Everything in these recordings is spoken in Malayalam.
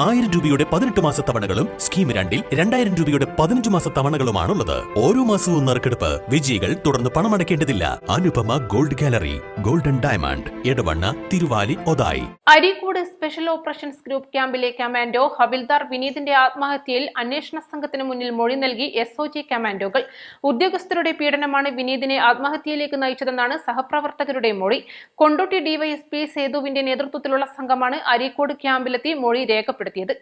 ആയിരം രൂപയുടെ പതിനെട്ട് മാസ തവണകളും സ്കീം രണ്ടിൽ രണ്ടായിരം രൂപയുടെ പതിനഞ്ച് മാസ തവണകളുമാണുള്ളത്. ഓരോ മാസവും നറുക്കെടുപ്പ് വിജയികൾ തുടർന്ന് പണമടയ്ക്കേണ്ടതില്ല. Anupama gold gallery golden diamond Edavanna Thiruvali Othayi. Areekode special operations group ക്യാമ്പിലെ കമാൻഡോ ഹവിൽദാർ വിനീതിന്റെ ആത്മഹത്യയിൽ അന്വേഷണ സംഘത്തിന് മുന്നിൽ മൊഴി നൽകി എസ് ഒ ജി കമാൻഡോകൾ. ഉദ്യോഗസ്ഥരുടെ പീഡനമാണ് വിനീതിനെ ആത്മഹത്യയിലേക്ക് നയിച്ചതെന്നാണ് സഹപ്രവർത്തകരുടെ മൊഴി. കൊണ്ടോട്ടി ഡിവൈഎസ്പി സേതുവിന്റെ നേതൃത്വത്തിലുള്ള സംഘമാണ് അരീക്കോട് ക്യാമ്പിലെത്തി മൊഴി രേഖപ്പെടുത്തിയത്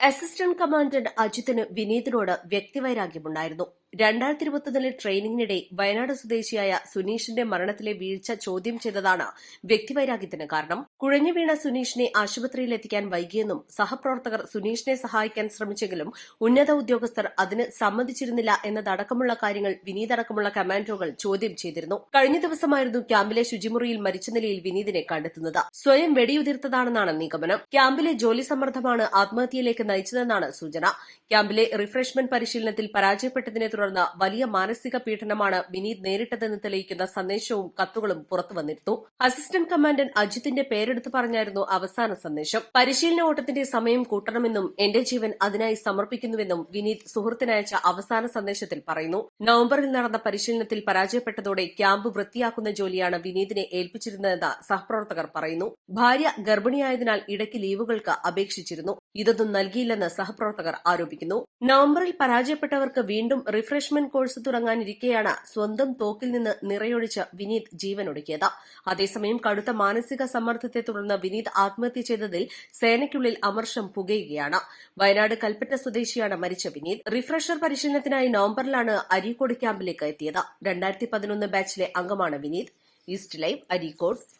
അസിസ്റ്റന്റ് കമാൻഡന്റ് അജിത്തിന് വിനീതിനോട് വ്യക്തിവൈരാഗ്യമുണ്ടായിരുന്നു. രണ്ടായിരത്തി ഇരുപത്തൊന്നിലെ ട്രെയിനിങ്ങിനിടെ വയനാട് സ്വദേശിയായ സുനീഷിന്റെ മരണത്തിലെ വീഴ്ച ചോദ്യം ചെയ്തതാണ് വ്യക്തിവൈരാഗ്യത്തിന് കാരണം. കുഴഞ്ഞു വീണ സുനീഷിനെ ആശുപത്രിയിൽ എത്തിക്കാൻ വൈകിയെന്നും സഹപ്രവർത്തകർ സുനീഷിനെ സഹായിക്കാൻ ശ്രമിച്ചെങ്കിലും ഉന്നത ഉദ്യോഗസ്ഥർ അതിന് സമ്മതിച്ചിരുന്നില്ല എന്നതടക്കമുള്ള കാര്യങ്ങൾ വിനീതടക്കമുള്ള കമാൻഡോകൾ ചോദ്യം ചെയ്തിരുന്നു. കഴിഞ്ഞ ദിവസമായിരുന്നു ക്യാമ്പിലെ ശുചിമുറിയിൽ മരിച്ച നിലയിൽ വിനീതിനെ കണ്ടെത്തുന്നത്. സ്വയം വെടിയുതിർത്തതാണെന്നാണ് നിഗമനം. ക്യാമ്പിലെ ജോലി സമ്മർദ്ദമാണ് ആത്മഹത്യയിലേക്ക് നയിച്ചതെന്നാണ് സൂചന. ക്യാമ്പിലെ റിഫ്രഷ്മെന്റ് പരിശീലനത്തിൽ പരാജയപ്പെട്ടതിനെ തുടർന്ന് വലിയ മാനസിക പീഡനമാണ് വിനീത് നേരിട്ടതെന്ന് തെളിയിക്കുന്ന സന്ദേശവും കത്തുകളും പുറത്തുവന്നിരുന്നു അസിസ്റ്റന്റ് കമാൻഡന്റ് അജിത്തിന്റെ പേരെടുത്ത് പറഞ്ഞായിരുന്നു അവസാന സന്ദേശം. പരിശീലന ഓട്ടത്തിന്റെ സമയം കൂട്ടണമെന്നും എന്റെ ജീവൻ അതിനായി സമർപ്പിക്കുന്നുവെന്നും വിനീത് സുഹൃത്തിനയച്ച അവസാന സന്ദേശത്തിൽ പറയുന്നു. നവംബറിൽ നടന്ന പരിശീലനത്തിൽ പരാജയപ്പെട്ടതോടെ ക്യാമ്പ് വൃത്തിയാക്കുന്ന ജോലിയാണ് വിനീതിനെ ഏൽപ്പിച്ചിരുന്നതെന്ന് സഹപ്രവർത്തകർ പറയുന്നു. ഭാര്യ ഗർഭിണിയായതിനാൽ ഇടയ്ക്ക് ലീവുകൾക്ക് അപേക്ഷിച്ചിരുന്നു. ഇതൊന്നും നൽകിയില്ലെന്ന് സഹപ്രവർത്തകർ ആരോപിക്കുന്നു. നവംബറിൽ പരാജയപ്പെട്ടവർക്ക് വീണ്ടും റിഫ്രഷ്മെന്റ് കോഴ്സ് തുടങ്ങാനിരിക്കെയാണ് സ്വന്തം തോക്കിൽ നിന്ന് നിറയൊഴിച്ച് വിനീത് ജീവനൊടുക്കിയത്. അതേസമയം കടുത്ത മാനസിക സമ്മർദ്ദത്തെ തുടർന്ന് വിനീത് ആത്മഹത്യ ചെയ്തതിൽ സേനയ്ക്കുള്ളിൽ അമർഷം പുകയുകയാണ്. വയനാട് കൽപ്പറ്റ സ്വദേശിയാണ് മരിച്ച വിനീത്. റിഫ്രഷർ പരിശീലനത്തിനായി നവംബറിലാണ് അരീക്കോട് ക്യാമ്പിലേക്ക് എത്തിയത്. രണ്ടായിരത്തി പതിനൊന്ന് ബാച്ചിലെ അംഗമാണ് വിനീത്. East live Areekode.